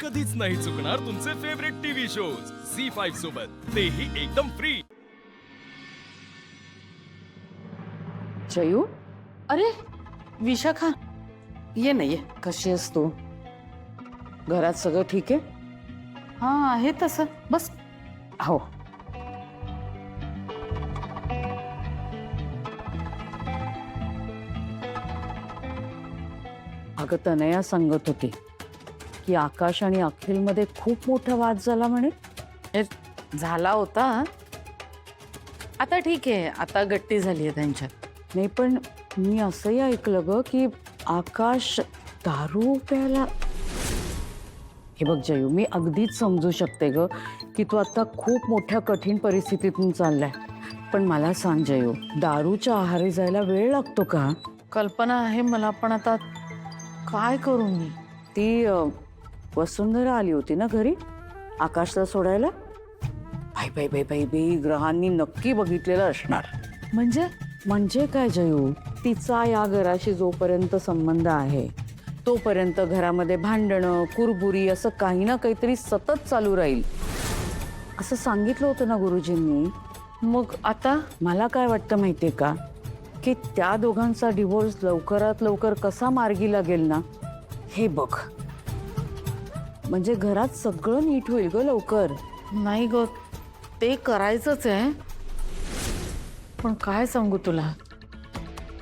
कधीच नाही चुकणार तुमचे favourite TV shows Zee five सोबत. तेही एकदम फ्री जयू? अरे विशाखा. ये ना ये. कशी आहेस तू? घरात सगळं ठीक आहे? हा आहे तसं. बस. हो. अगं तनया सांगत होती. की आकाश आणि अखिलमध्ये खूप मोठा वाद झाला म्हणे. हे झाला होता. आता ठीक आहे आता गट्टी झाली आहे त्यांच्यात. नाही पण मी असंही ऐकलं ग की आकाश दारू प्यायला हे बघ जयू मी अगदीच समजू शकते ग की तू आता खूप मोठ्या कठीण परिस्थितीतून चाललाय. पण मला सांग जयू दारूच्या आहारी जायला वेळ लागतो का? कल्पना आहे मला पण आता काय करू मी? ती अ, वसुंधरा आली होती ना घरी? आकाशला सोडायला? बाई बाई बाई बाई बाई ग्रहांनी नक्की बघितलेलं असणार. म्हणजे? म्हणजे काय जयू? तिचा या घराशी जोपर्यंत संबंध आहे तोपर्यंत घरामध्ये भांडणं कुरबुरी असं काही ना काहीतरी सतत चालू राहील. असं सांगितलं होतं ना गुरुजींनी. मग आता? मला काय वाटतं माहितीये का? की त्या दोघांचा डिवोर्स लवकरात लवकर कसा मार्गी लागेल ना? हे बघ. म्हणजे घरात सगळं नीट होईल ग लवकर. नाही ग ते करायचंच आहे. पण काय सांगू तुला?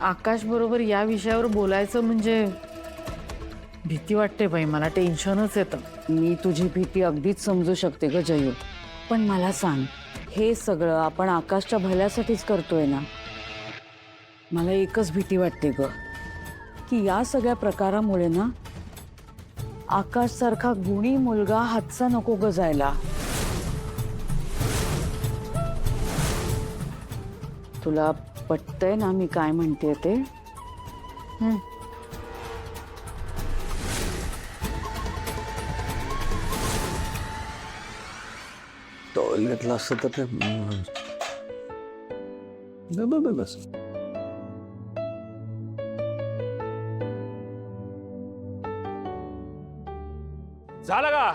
आकाश बरोबर या विषयावर बोलायचं म्हणजे भीती वाटते बाई मला टेन्शनच येतं. मी तुझी भीती अगदीच समजू शकते ग जयू. पण मला सांग हे सगळं आपण आकाशच्या भल्यासाठीच करतोय ना? मला एकच भीती वाटते ग की या सगळ्या प्रकारामुळे ना आकाश सारखा गुणी मुलगा हातचा नको ग जायला तुला पटतंय ना मी काय म्हणते ते हं. टॉयल घेतला असतं तर ते हम्म. झालं का?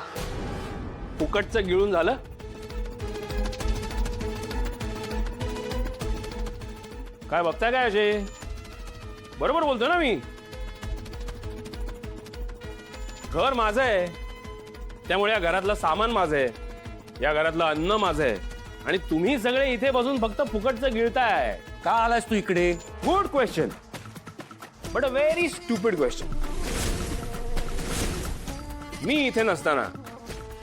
फुकटचं गिळून झालं? काय बघताय काय अजय बरोबर बोलतो ना मी. घर माझं आहे. त्यामुळे या घरातलं सामान माझं आहे. या घरातलं अन्न माझं आहे. आणि तुम्ही सगळे इथे बसून फक्त फुकटचं गिळताय. का आलास तू इकडे? Good question but a very stupid question मी इथे नसताना.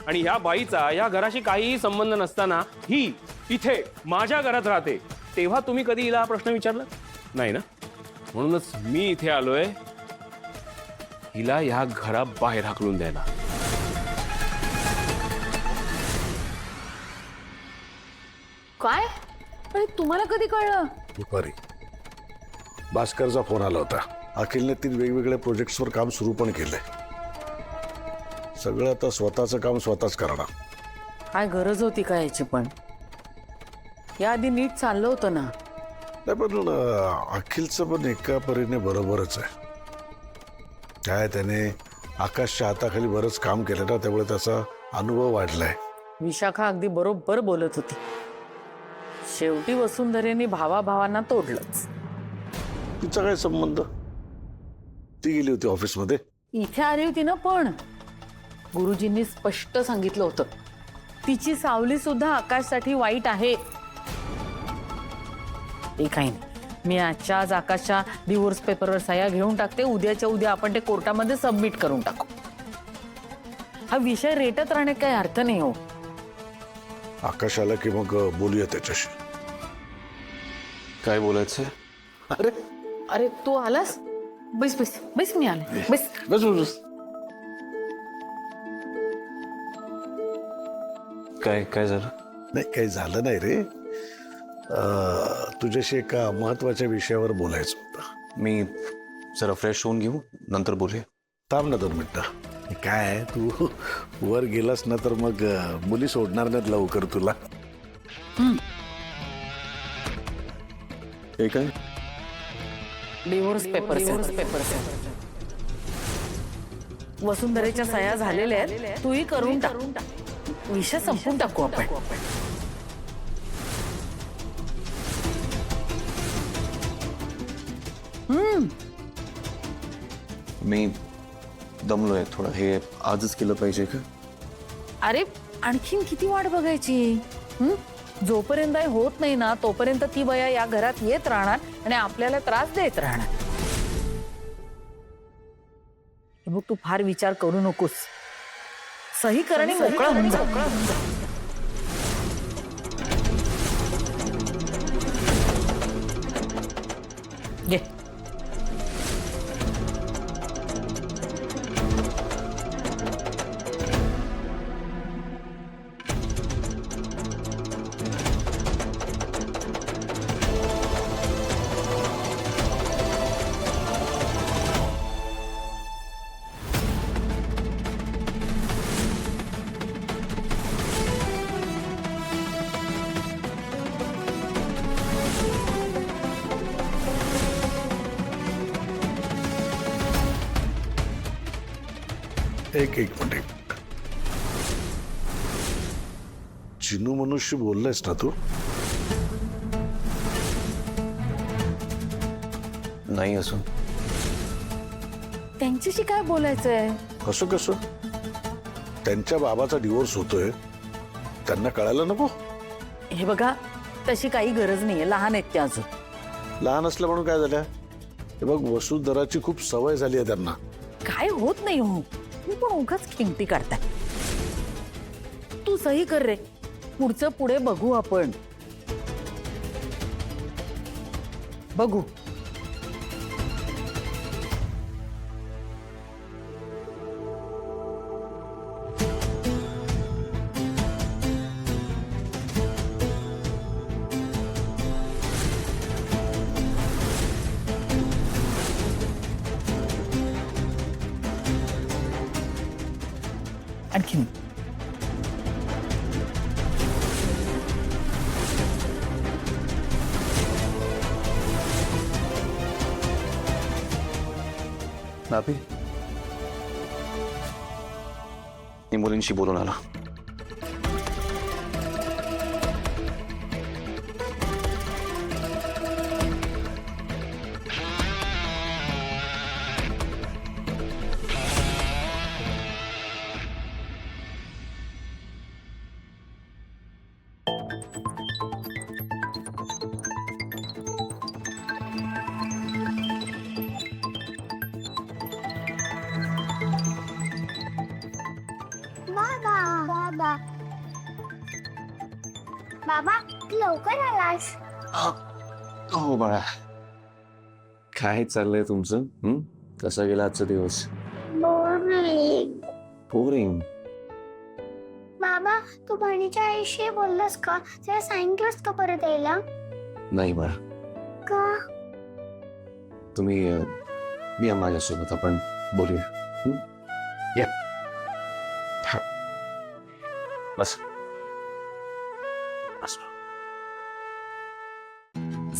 आणि ह्या बाईचा या घराशी काहीही संबंध नसताना ही इथे माझ्या घरात राहते. तेव्हा तुम्ही कधी हिला हा प्रश्न विचारला? नाही ना? म्हणूनच मी इथे आलोय. हिला ह्या घराबाहेर हाकलून द्यायला. काय? अरे तुम्हाला कधी कळलं? दुपारी. भास्करचा फोन आला होता. अखिलने तीन वेगवेगळ्या प्रोजेक्ट्सवर काम सुरू पण केलंय. सगळं आता स्वतःचं काम स्वतःच करणार. काय गरज होती का याची पण? याआधी नीट चाललं होतं ना. नाही पण अं, अखिलचं पण एका परीने बरोबरच आहे. काय त्याने आकाशच्या हाताखाली बरंच काम केलं ना त्यामुळे त्याचा अनुभव वाढलाय. विशाखा अगदी बरोबर बोलत होती. शेवटी वसुंधरेने भावाभावांना तोडलंच. तिचा काय संबंध? ती गेली होती ऑफिसमध्ये इथे आली होती ना पण. गुरुजींनी स्पष्ट सांगितलं होतं. तिची सावली सुद्धा आकाशसाठी वाईट आहे. ते काही नाही. मी आजच्या आज आकाशच्या डिवोर्स पेपरवर सह्या घेऊन टाकते. उद्याच्या उद्या आपण ते कोर्टामध्ये सबमिट करून टाकू. हा विषय रेटत राहण्यात काही अर्थ नाही हो. आकाश आला की मग बोलूया त्याच्याशी? काय बोलायचंय अरे अरे तू आलास? बस बस बस मी आले. बस बस बस. काय काय झालं? नाही काही झालं नाही रे. अं, तुझ्याशी एका महत्त्वाच्या विषयावर बोलायचं होतं. मी जरा फ्रेश होऊन घेऊ नंतर बोलूया. थांब ना दोन मिनिटं. हे काय आहे, तू वर गेलास ना तर मग अं, मुली सोडणार नाहीत लवकर तुला. हे काय? डिवोर्स पेपर पेपर वसुंधरेच्या सह्या झालेल्या आहेत. तूही करून टाक. विषय संपून टाकू आपण मी दमलोय थोडं. हे आजच केलं पाहिजे का? अरे आणखीन किती वाट बघायची? हं? जोपर्यंत हे होत नाही ना तोपर्यंत ती बया या घरात येत राहणार आणि आपल्याला त्रास देत राहणार. हे बघ तू फार विचार करू नकोस. सही कर आणि मोकळा होऊन जा एक एक मिनिट चिनू मनुष्य बोललायस ना तू? नाही असून त्यांच्याशी काय बोलायचंय? कसं कसं? त्यांच्या बाबाचा डिवोर्स होतोय. त्यांना कळायला नको? हे बघा तशी काही गरज नाहीये. लहान आहेत त्या अजून. लहान असल्या म्हणून काय झाल्या हे बघ वसुधराची खूप सवय झाली आहे त्यांना. काय होत नाही हो. मी पण उगाच किंमती काढताय. तू सही कर रे. पुढचं पुढे बघू आपण. बघू. आणखीन. नापी. मी मुलींशी बोलून आला. बाबा लवकर आलास. हो. बाळा. काय चाललंय तुमचं? हं? कसा गेला आजचा दिवस? बोरिंग बोरिंग बाबा तू बहिणीच्या आईशी बोललास का? तिला सांगितलंस का परत यायला? नाही बाळा. का? तुम्ही अं, या माझ्यासोबत. आपण बोलूया. हं? या. हा. बस.